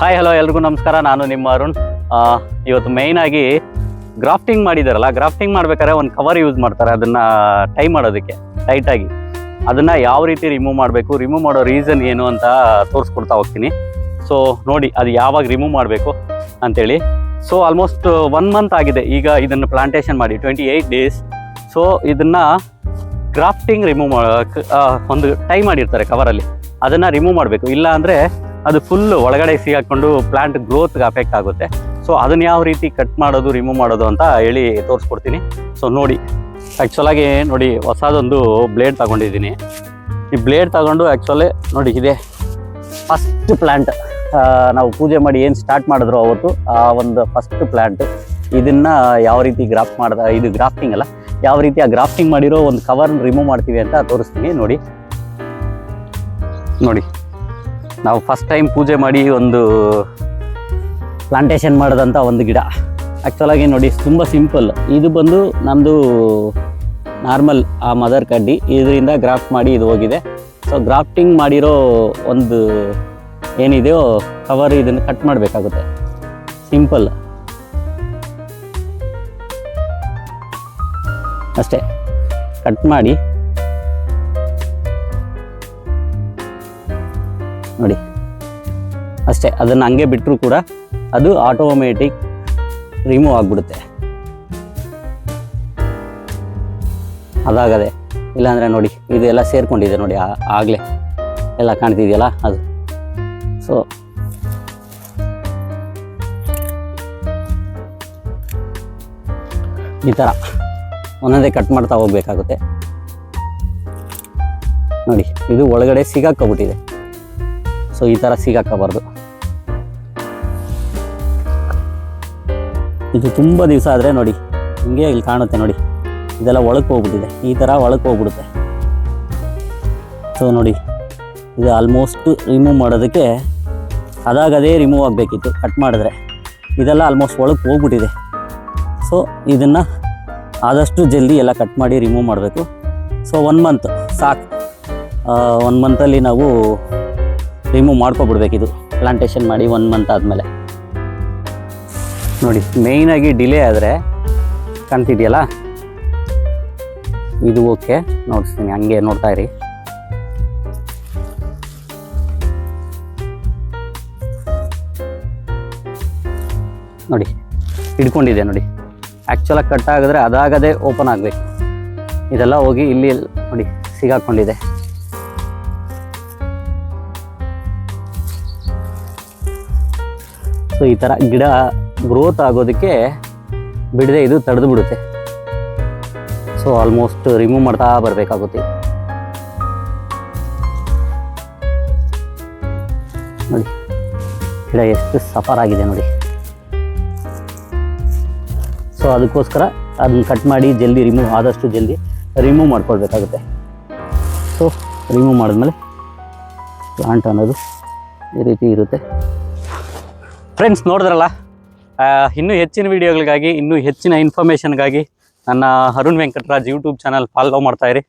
Hi hello ಎಲ್ರಿಗೂ ನಮಸ್ಕಾರ. ನಾನು ನಿಮ್ಮ ಅರುಣ್. ಇವತ್ತು ಮೇಯ್ನ್ ಆಗಿ ಗ್ರಾಫ್ಟಿಂಗ್ ಮಾಡಿದಾರಲ್ಲ ಗ್ರಾಫ್ಟಿಂಗ್ ಮಾಡ್ಬೇಕಾದ್ರೆ ಒಂದು ಕವರ್ ಯೂಸ್ ಮಾಡ್ತಾರೆ. ಅದನ್ನ ಟೈ ಮಾಡೋದಕ್ಕೆ ಟೈಟಾಗಿ ಅದನ್ನ ಯಾವ ರೀತಿ ರಿಮೂವ್ ಮಾಡಬೇಕು ರಿಮೂವ್ ಮಾಡೋ ರೀಸನ್ ಏನು ಅಂತ ತೋರಿಸ್ಕೊಡ್ತಾ ಹೋಗ್ತೀನಿ. ಸೊ ನೋಡಿ, ಅದು ಯಾವಾಗ ರಿಮೂವ್ ಮಾಡಬೇಕು ಅಂತೇಳಿ. ಸೊ ಆಲ್ಮೋಸ್ಟ್ ಒನ್ ಮಂತ್ ಆಗಿದೆ. ಈಗ ಇದನ್ನು ಪ್ಲಾಂಟೇಶನ್ ಮಾಡಿ ಟ್ವೆಂಟಿ ಏಯ್ಟ್ ಡೇಸ್ ಸೊ ಇದನ್ನ ಗ್ರಾಫ್ಟಿಂಗ್ ರಿಮೂವ್ ಒಂದು ಟೈ ಮಾಡಿರ್ತಾರೆ ಕವರಲ್ಲಿ ಅದನ್ನು ರಿಮೂವ್ ಮಾಡಬೇಕು. ಇಲ್ಲ ಅಂದರೆ ಅದು ಫುಲ್ ಒಳಗಡೆ ಸಿಗಾಕೊಂಡು ಪ್ಲಾಂಟ್ ಗ್ರೋತ್ಗೆ ಅಫೆಕ್ಟ್ ಆಗುತ್ತೆ. ಸೊ ಅದನ್ನ ಯಾವ ರೀತಿ ಕಟ್ ಮಾಡೋದು ರಿಮೂವ್ ಮಾಡೋದು ಅಂತ ಹೇಳಿ ತೋರಿಸ್ಕೊಡ್ತೀನಿ. ಸೊ ನೋಡಿ ಆ್ಯಕ್ಚುಲಾಗಿ ನೋಡಿ, ಹೊಸದೊಂದು ಬ್ಲೇಡ್ ತಗೊಂಡಿದ್ದೀನಿ. ಈ ಬ್ಲೇಡ್ ತಗೊಂಡು ಆ್ಯಕ್ಚುಲಿ ನೋಡಿ, ಇದೆ. ಫಸ್ಟ್ ಪ್ಲ್ಯಾಂಟ್ ನಾವು ಪೂಜೆ ಮಾಡಿ ಏನು ಸ್ಟಾರ್ಟ್ ಮಾಡಿದ್ರು ಅವತ್ತು ಆ ಒಂದು ಫಸ್ಟ್ ಪ್ಲ್ಯಾಂಟ್ ಇದನ್ನ ಯಾವ ರೀತಿ ಗ್ರಾಫ್ಟ್ ಮಾಡ್ದ, ಇದು ಗ್ರಾಫ್ಟಿಂಗ್ ಅಲ್ಲ, ಯಾವ ರೀತಿ ಆ ಗ್ರಾಫ್ಟಿಂಗ್ ಮಾಡಿರೋ ಒಂದು ಕವರ್ ರಿಮೂವ್ ಮಾಡ್ತೀವಿ ಅಂತ ತೋರಿಸ್ತೀನಿ. ನೋಡಿ. ನೋಡಿ. ನಾವು ಫಸ್ಟ್ ಟೈಮ್ ಪೂಜೆ ಮಾಡಿ ಒಂದು ಪ್ಲಾಂಟೇಶನ್ ಮಾಡಿದಂಥ ಒಂದು ಗಿಡ. ಆ್ಯಕ್ಚುಲಾಗಿ ನೋಡಿ, ತುಂಬ ಸಿಂಪಲ್ ಇದು ಬಂದು ನಮ್ಮದು ನಾರ್ಮಲ್ ಆ ಮದರ್ ಕಡ್ಡಿ. ಇದರಿಂದ ಗ್ರಾಫ್ಟ್ ಮಾಡಿ ಇದು ಹೋಗಿದೆ. ಸೊ ಗ್ರಾಫ್ಟಿಂಗ್ ಮಾಡಿರೋ ಒಂದು ಏನಿದೆಯೋ ಕವರ್ ಇದನ್ನು ಕಟ್ ಮಾಡಬೇಕಾಗುತ್ತೆ. ಸಿಂಪಲ್ ಅಷ್ಟೇ. ಕಟ್ ಮಾಡಿ ನೋಡಿ. ಅಷ್ಟೇ, ಅದನ್ನು ಹಂಗೆ ಬಿಟ್ಟರೂ ಕೂಡ ಅದು ಆಟೋಮೆಟಿಕ್ ರಿಮೂವ್ ಆಗಿಬಿಡುತ್ತೆ. ಅದಾಗದೆ, ಇಲ್ಲಾಂದರೆ ನೋಡಿ, ಇದೆಲ್ಲ ಸೇರಿಕೊಂಡಿದೆ ನೋಡಿ ಆಗಲೇ. ಎಲ್ಲ ಕಾಣ್ತಿದೆಯಲ್ಲ ಅದು. ಸೊ ಈ ಥರ ಒಂದೊಂದೇ ಕಟ್ ಮಾಡ್ತಾ ಹೋಗ್ಬೇಕಾಗುತ್ತೆ. ನೋಡಿ, ಇದು ಒಳಗಡೆ ಸಿಗಾಕೊಬಿಟ್ಟಿದೆ ಸೊ ಈ ಥರ ಸಿಗಾಕಬಾರ್ದು ಇದು ತುಂಬ ದಿವಸ ಆದರೆ ನೋಡಿ, ಹಿಂಗೆ ಇಲ್ಲಿ ಕಾಣುತ್ತೆ ನೋಡಿ. ಇದೆಲ್ಲ ಒಳಕ್ಕೆ ಹೋಗ್ಬಿಟ್ಟಿದೆ. ಈ ಥರ ಒಳಕ್ಕೆ ಹೋಗ್ಬಿಡುತ್ತೆ. ಸೊ ನೋಡಿ, ಇದು ಆಲ್ಮೋಸ್ಟ್ ರಿಮೂವ್ ಮಾಡೋದಕ್ಕೆ ಅದಾಗದೇ ರಿಮೂವ್ ಆಗಬೇಕಿತ್ತು ಕಟ್ ಮಾಡಿದ್ರೆ. ಇದೆಲ್ಲ ಆಲ್ಮೋಸ್ಟ್ ಒಳಕ್ಕೆ ಹೋಗ್ಬಿಟ್ಟಿದೆ. ಸೊ ಇದನ್ನು ಆದಷ್ಟು ಜಲ್ದಿ ಎಲ್ಲ ಕಟ್ ಮಾಡಿ ರಿಮೂವ್ ಮಾಡಬೇಕು. ಸೊ ಒನ್ ಮಂತ್ ಸಾಕು. ಒನ್ ಮಂತಲ್ಲಿ ನಾವು ರಿಮೂವ್ ಮಾಡ್ಕೊಬಿಡ್ಬೇಕಿದು ಪ್ಲಾಂಟೇಶನ್ ಮಾಡಿ ಒನ್ ಮಂತ್ ಆದಮೇಲೆ. ನೋಡಿ ಮೇಯ್ನಾಗಿ ಡಿಲೇ ಆದರೆ ಕಾಣ್ತಿದೆಯಲ್ಲ? ಇದು ಓಕೆ ನೋಡಿಸ್ತೀನಿ, ಹಂಗೆ ನೋಡ್ತಾ ಇರಿ. ನೋಡಿ, ಹಿಡ್ಕೊಂಡಿದೆ ನೋಡಿ. ಆ್ಯಕ್ಚುಲಾಗಿ ಕಟ್ ಆಗಿದ್ರೆ ಅದಾಗದೇ ಓಪನ್ ಆಗಬೇಕು. ಇದೆಲ್ಲ ಹೋಗಿ ಇಲ್ಲಿ ನೋಡಿ, ಸಿಗಾಕೊಂಡಿದೆ. ಸೊ, ಈ ಥರ ಗಿಡ ಗ್ರೋತ್ ಆಗೋದಕ್ಕೆ ಬಿಡದೆ ಇದು ತಡೆದು ಬಿಡುತ್ತೆ. ಸೊ ಆಲ್ಮೋಸ್ಟ್ ರಿಮೂವ್ ಮಾಡ್ತಾ ಬರಬೇಕಾಗುತ್ತೆ. ನೋಡಿ, ಗಿಡ ಎಷ್ಟು ಸಫರ್ ಆಗಿದೆ ನೋಡಿ. ಸೊ, ಅದಕ್ಕೋಸ್ಕರ ಅದನ್ನ ಕಟ್ ಮಾಡಿ ಜಲ್ದಿ ರಿಮೂವ್ ಆದಷ್ಟು ಜಲ್ದಿ ರಿಮೂವ್ ಮಾಡ್ಕೊಳ್ಬೇಕಾಗುತ್ತೆ. ಸೊ ರಿಮೂವ್ ಮಾಡಿದ್ಮೇಲೆ ಪ್ಲಾಂಟ್ ಅನ್ನೋದು ಈ ರೀತಿ ಇರುತ್ತೆ. ಫ್ರೆಂಡ್ಸ್ ನೋಡಿದ್ರಲ್ಲ? ಇನ್ನೂ ಹೆಚ್ಚಿನ ವಿಡಿಯೋಗಳಿಗಾಗಿ ಇನ್ನೂ ಹೆಚ್ಚಿನ ಇನ್ಫಾರ್ಮೇಷನ್ಗಾಗಿ ನನ್ನ Arun Venkataraj YouTube channel follow ಮಾಡ್ತಾಯಿರಿ